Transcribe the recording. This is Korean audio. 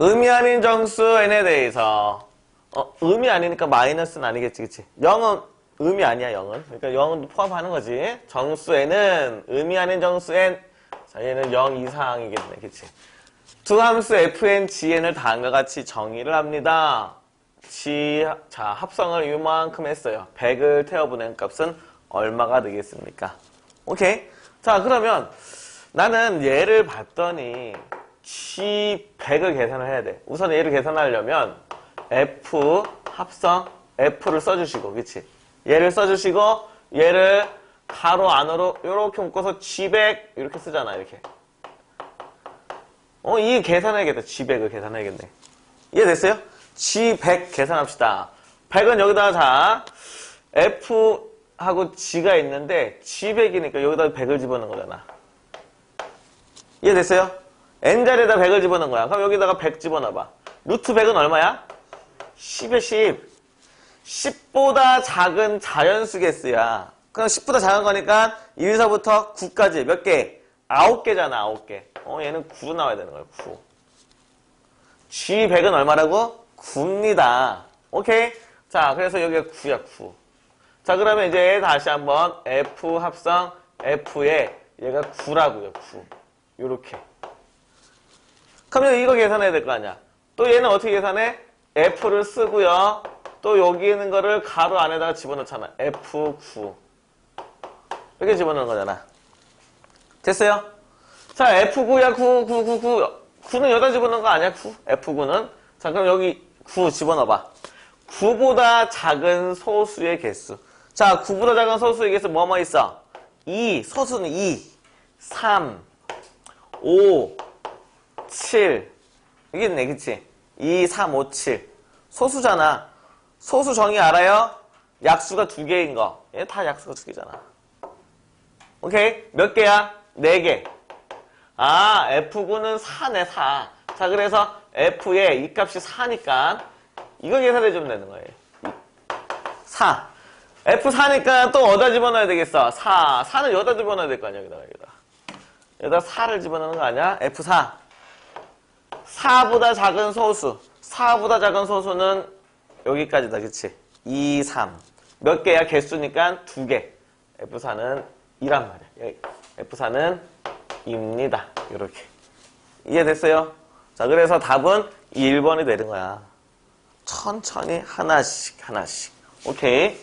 의미 아닌 정수 n에 대해서 어, 의미 아니니까 마이너스는 아니겠지, 그치? 0은 의미 아니야, 0은. 그러니까 0은 포함하는 거지. 정수 n은 의미 아닌 정수 n. 자, 얘는 0 이상이겠네, 그치? 두 함수 fn, gn을 다음과 같이 정의를 합니다. G, 자, 합성을 이만큼 했어요. 100을 태워보낸 값은 얼마가 되겠습니까? 오케이. 자, 그러면 나는 얘를 봤더니 G 100을 계산을 해야 돼. 우선 얘를 계산하려면 F 합성 F를 써주시고, 그치? 얘를 써주시고, 얘를 가로 안으로 이렇게 묶어서 G100 이렇게 쓰잖아, 이렇게. 어, 이 계산해야겠다. G100을 계산해야겠네. 이해됐어요? G100 계산합시다. 100은 여기다가 자, F하고 G가 있는데 G100이니까 여기다 100을 집어넣은 거잖아. 이해됐어요? N자리에다 100을 집어넣은 거야. 그럼 여기다가 100 집어넣어봐. 루트 100은 얼마야? 10에 10. 10보다 작은 자연수 개수야. 그럼 10보다 작은 거니까 1에서부터 9까지 몇 개? 9개잖아, 9개. 어, 얘는 9 나와야 되는 거야, 9. G100은 얼마라고? 9입니다. 오케이? 자, 그래서 여기가 9야, 9. 자, 그러면 이제 다시 한번 F 합성 F에 얘가 9라고요, 9. 요렇게. 그러면 이거 계산해야 될 거 아니야. 또 얘는 어떻게 계산해? F를 쓰고요. 또 여기 있는 거를 가로 안에다가 집어넣잖아. F9. 이렇게 집어넣는 거잖아. 됐어요? 자, F9야, 9, 9, 9, 9. 9는 여기다 집어넣은 거 아니야, 9? F9는? 자, 그럼 여기 9 집어넣어봐. 9보다 작은 소수의 개수. 자, 9보다 작은 소수의 개수 뭐뭐 있어? 2, 소수는 2, 3, 5, 7. 이게 있네, 그치? 2, 3, 5, 7. 소수잖아. 소수 정의 알아요? 약수가 두 개인 거. 얘 다 약수가 두 개잖아. 오케이? 몇 개야? 네 개. 아, F9는 4네, 4. 자, 그래서 F의 이 값이 4니까 이거 계산해 주면 되는 거예요. 4. F4니까 또 어디다 집어넣어야 되겠어? 4. 4는 여기다 집어넣어야 될 거 아니야, 여기다가, 여기다. 여기다 4를 집어넣는 거 아니야? F4. 4보다 작은 소수. 4보다 작은 소수는 여기까지다, 그치? 2, 3. 몇 개야? 개수니까 두 개. F4는 2란 말이야. 여기. F4는 2입니다. 이렇게. 이해됐어요? 자, 그래서 답은 1번이 되는 거야. 천천히 하나씩, 하나씩. 오케이.